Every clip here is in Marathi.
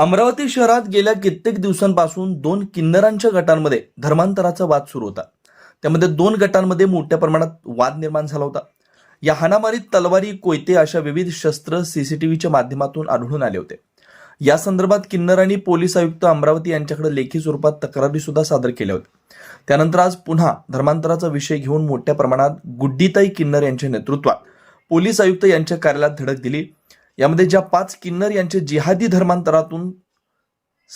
अमरावती शहरात गेल्या कित्येक दिवसांपासून दोन किन्नरांच्या गटांमध्ये धर्मांतराचा वाद सुरू होता. त्यामध्ये दोन गटांमध्ये मोठ्या प्रमाणात वाद निर्माण झाला होता. या हाणामारीत तलवारी कोयते अशा विविध शस्त्र सीसीटीव्हीच्या माध्यमातून आढळून आले होते. या संदर्भात किन्नरांनी पोलीस आयुक्त अमरावती यांच्याकडे लेखी स्वरूपात तक्रारी सुद्धा सादर केल्या होत्या. त्यानंतर आज पुन्हा धर्मांतराचा विषय घेऊन मोठ्या प्रमाणात गुड्डीताई किन्नर यांच्या नेतृत्वात पोलीस आयुक्त यांच्या कार्यालयात धडक दिली. यामध्ये ज्या पाच किन्नर यांचे जिहादी धर्मांतरातून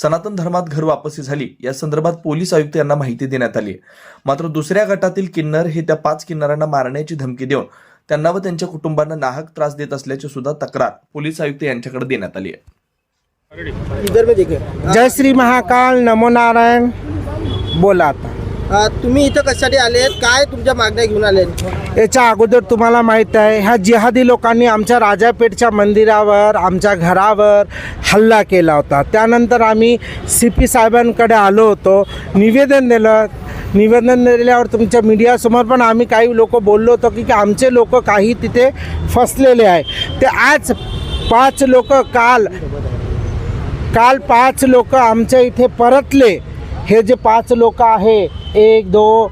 सनातन धर्मात घर वापसी झाली या संदर्भात पोलीस आयुक्त यांना माहिती देण्यात आली मात्र दुसऱ्या गटातील किन्नर हे त्या पाच किन्नरांना मारण्याची धमकी देऊन त्यांना व त्यांच्या कुटुंबांना नाहक त्रास देत असल्याची सुद्धा तक्रार पोलीस आयुक्त यांच्याकडे देण्यात आली आहे. जय श्री महाकाल नमो नारायण। बोला आता। तुम्ही इथं कशासाठी आहेत काय तुमच्या मागण्या घेऊन आले याच्या अगोदर तुम्हाला माहीत आहे ह्या जिहादी लोकांनी आमच्या राजापेठच्या मंदिरावर आमच्या घरावर हल्ला केला होता. त्यानंतर आम्ही सी पी साहेबांकडे आलो होतो. निवेदन दिलं. निवेदन दिल्यावर तुमच्या मीडियासमोर पण आम्ही काही लोक बोललो होतो की की आमचे लोक काही तिथे फसलेले आहे. ते आज पाच लोक काल काल पाच लोक आमच्या इथे परतले. हे जे पाच लोक आहे एक दो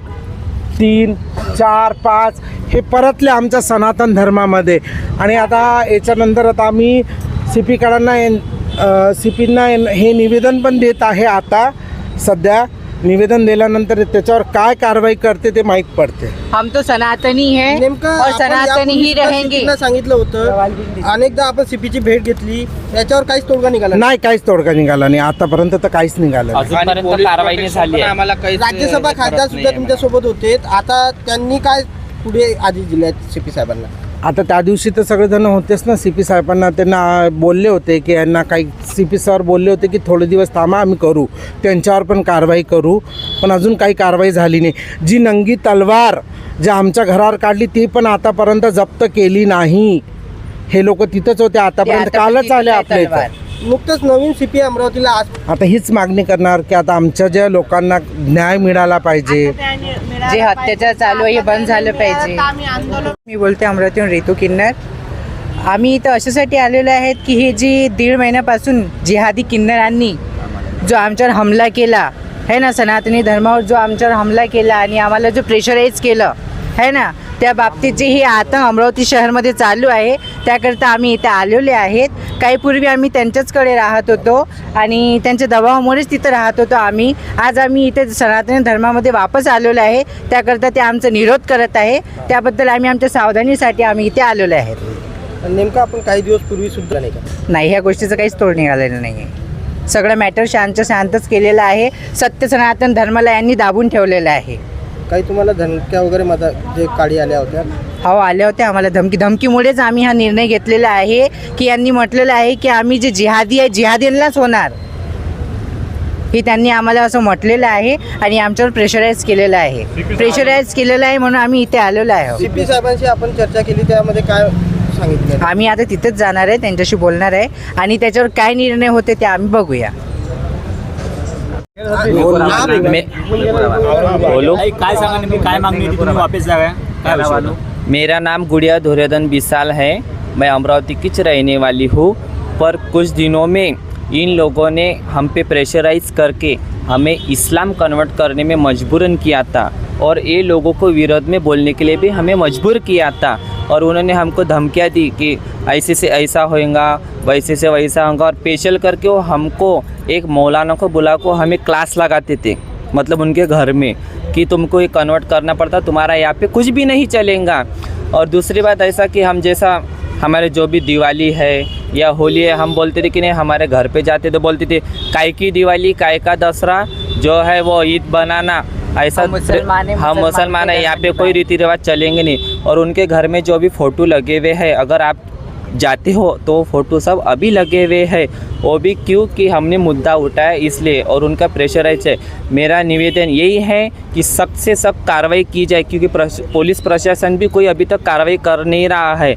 तीन चार पाच हे परतले आमच्या सनातन धर्मामध्ये. आणि आता याच्यानंतर आता आम्ही सिपीकरांना पीकडांना सी हे निवेदन पण देत आहे आता सध्या. निवेदन दिल्यानंतर त्याच्यावर काय कारवाई करते ते माहीत पडते. हम तो सनातनी है नेमकं और आपण सनातनी ही यापूर्वी रहेंगे. सांगितलं होतं अनेकदा आपण सीपीची भेट घेतली याच्यावर काहीच तोडगा निघाला नाही. काहीच तोडगा निघाला नाही. आतापर्यंत तर काहीच निघालं नाही. अजूनपर्यंत कारवाई नाही झाली आहे. राज्यसभा खासदार सुद्धा तुमच्यासोबत होते. आता त्यांनी काय पुढे आदेश दिले सीपी साहेबांना? आता त्या दिवशी तर सगळेजण होतेच ना सी पी साहेबांना त्यांना बोलले होते की यांना काही सी पी सर बोलले होते की थोडे दिवस थांबा आम्ही करू. त्यांच्यावर पण कारवाई करू. पण अजून काही कारवाई झाली नाही. जी नंगी तलवार जी आमच्या घरावर काढली ती पण आतापर्यंत जप्त केली नाही. हे लोक तिथंच होते आतापर्यंत कालच आले आपल्या. इथं. नुकतंच नवीन सीपी अमरावतीला आज आता हीच मागणी करणार की आता आमच्या ज्या लोकांना न्याय मिळाला पाहिजे जे अत्याचार चालू आहे हे बंद झालं पाहिजे. मी बोलते अमरावतीहून रितू किन्नर. आम्ही इथं अशासाठी आलेलो आहेत की हे जी दीड महिन्यापासून जिहादी किन्नरांनी जो आमच्यावर हमला केला है ना सनातनी धर्मावर जो आमच्यावर हमला केला आणि आम्हाला जो प्रेशराईज केलं है ना त्या बाबतीत जे हे आता अमरावती शहरमध्ये चालू आहे त्याकरता आम्ही इथे आलेले आहेत. काही पूर्वी आम्ही त्यांच्याचकडे राहत होतो आणि त्यांच्या दबावामुळेच तिथं राहत होतो आम्ही. आज आम्ही इथे सनातनी धर्मामध्ये वापस आलेलो आहे. त्याकरता ते आमचा निरोध करत आहे. त्याबद्दल आम्ही आमच्या सावधानीसाठी आम्ही इथे आलेलो आहेत नेमकं आपण काही दिवस पूर्वी सुद्धा नाही का? नाही ह्या गोष्टीचं काहीच तोड निघालेलं नाही आहे सगळं मॅटर शांत शांतच केलेलं आहे. सत्य सनातन धर्माला यांनी दाबून ठेवलेलं आहे. काही तुम्हाला धमक्या वगैरे मदा जे काढी आल्या होत्या? हो आले होते आम्हाला धमकी. धमकीमुळेच आम्ही हा निर्णय घेतलेला आहे की यांनी म्हटलेलं आहे की आम्ही जे जिहादी आहे जिहादींनाच होणार. हे त्यांनी आम्हाला असं म्हटलेलं आहे आणि आमच्यावर प्रेशराईज केलेलं आहे. प्रेशराईज केलेलं आहे म्हणून आम्ही इथे आलेलो आहे. सीपी साहेबांशी आपण चर्चा केली त्यामध्ये काय सांगितलं? आम्ही आता तिथेच जाणार आहे त्यांच्याशी बोलणार आहे आणि त्याच्यावर काय निर्णय होते ते आम्ही बघूया. बोलो। काय सांगा नेमकी काय मागणी होती? तुम्ही वापस जाव्या काय विषय मेरा नाम गुड़िया धुर्योधन बिसाल है। मैं अमरावती की रहने वाली हूँ। पर कुछ दिनों में इन लोगों ने हम पे प्रेशराइज करके हमें इस्लाम कन्वर्ट करने में मजबूरन किया था। और ये लोगों को विरोध में बोलने के लिए भी हमें मजबूर किया था। और उन्होंने हमको धमकियाँ दी कि ऐसे से ऐसा होएगा, वैसे से वैसा होगा। और स्पेशल करके वो हमको, एक मौलाना को बुला को हमें क्लास लगाते थे मतलब उनके घर में, कि तुमको ये कन्वर्ट करना पड़ता, तुम्हारा यहाँ पे कुछ भी नहीं चलेगा। और दूसरी बात ऐसा कि हम जैसा, हमारे जो भी दिवाली है, या होली है, हम बोलते थे कि नहीं, हमारे घर पे जाते तो बोलते थे काय की दिवाली काय का दसरा? जो है वो ईद बनाना। ऐसा हम मुसलमान हम मुसलमान है यहाँ पे कोई रीति रिवाज चलेंगे नहीं। और उनके घर में जो भी फ़ोटो लगे हुए हैं अगर आप जाते हो तो फ़ोटो सब अभी लगे हुए हैं। वो भी क्यों कि हमने मुद्दा उठाया इसलिए और उनका प्रेशर है मेरा निवेदन यही है कि सख्त से सख्त कार्रवाई की जाए क्योंकि प्रश, पुलिस प्रशासन भी कोई अभी तक कार्रवाई कर नहीं रहा है।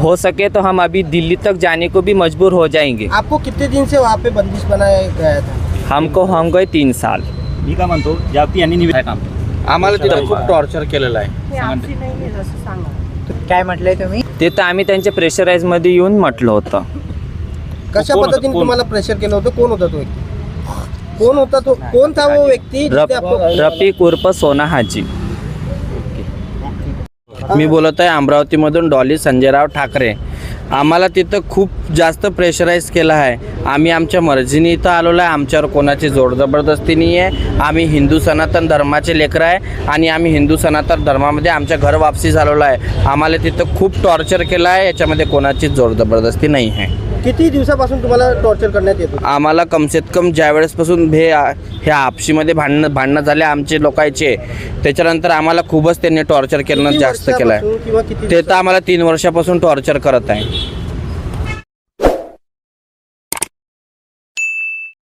हो सके तो हम अभी दिल्ली तक जाने को भी मजबूर हो जाएँगे। आपको कितने दिन से वहाँ पे बंदिश बनाया गया था? हमको हम गए तीन साल। मी काय म्हणतो ज्यावरती यांनी निवेदन काम. आम्हाला तिथं खूप टॉर्चर केलेलं आहे. काय म्हटलंय तुम्ही? ते तर आम्ही त्यांच्या प्रेशराईजमध्ये येऊन म्हटलं होतं. कशा कोण होतं? पद्धतीने कोण? तुम्हाला प्रेशर केलं होतं? कोण होता तो व्यक्ती? कोण होता तो? कोणता वो व्यक्ती रफ जिथे आपण- रफिक उर्फ सोना हाजी. मी बोलत आहे अमरावतीमधून डॉली संजयराव ठाकरे. आम्हाला तिथं खूप जास्त प्रेशराईज केलं आहे. आम्ही आमच्या मर्जीने इथं आलेलो आहे. आमच्यावर कोणाची जोड जबरदस्ती नाही आहे आम्ही हिंदू सनातन धर्माचे लेकरं आहे आणि आम्ही हिंदू सनातन धर्मामध्ये आमच्या घर वापसी झालेलो आहे. आम्हाला तिथं खूप टॉर्चर केलं आहे. याच्यामध्ये कोणाची जोड जबरदस्ती नाही आहे किती दिवसापासून तुम्हाला टॉर्चर करण्यात येत होतं? आम्हाला कमसेत कम ज्या वेळेसपासून हे ह्या आपशीमध्ये भांडणं भांडणं झाले आमचे लोकांचे त्याच्यानंतर आम्हाला खूपच त्यांनी टॉर्चर करणं किती जास्त केलं आहे वर्षापासून किंवा किती ते तर आम्हाला तीन वर्षापासून टॉर्चर करत आहे.